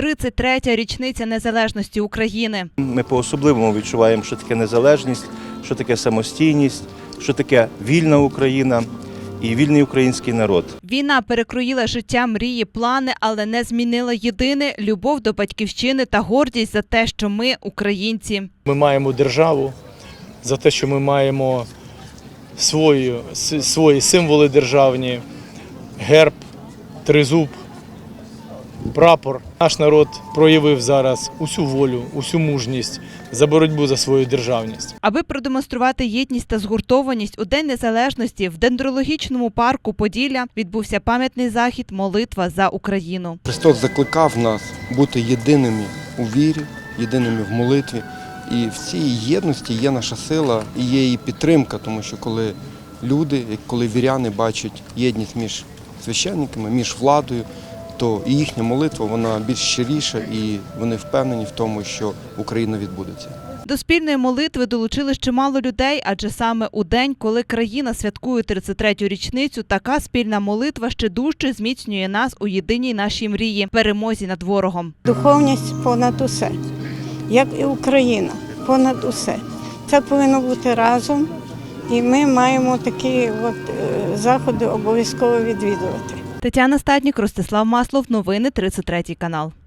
33-я річниця незалежності України. Ми по-особливому відчуваємо, що таке незалежність, що таке самостійність, що таке вільна Україна і вільний український народ. Війна перекроїла життя, мрії, плани, але не змінила єдине любов до батьківщини та гордість за те, що ми українці. Ми маємо державу за те, що ми маємо свої, свої символи державні, герб, тризуб, прапор. Наш народ проявив зараз усю волю, усю мужність за боротьбу за свою державність. Аби продемонструвати єдність та згуртованість у День Незалежності в дендрологічному парку Поділля відбувся пам'ятний захід Молитва за Україну. Христос закликав нас бути єдиними у вірі, єдиними в молитві. І в цій єдності є наша сила і є її підтримка, тому що коли люди, коли віряни бачать єдність між священниками, між владою, то і їхня молитва вона більш щиріша, і вони впевнені в тому, що Україна відбудеться. До спільної молитви долучили чимало людей, адже саме у день, коли країна святкує 33-ю річницю, така спільна молитва ще дужче зміцнює нас у єдиній нашій мрії перемозі над ворогом. Духовність понад усе, як і Україна, понад усе. Це повинно бути разом, і ми маємо такі от, е, заходи обов'язково відвідувати. Тетяна Статнік, Ростислав Маслов. Новини 33 канал.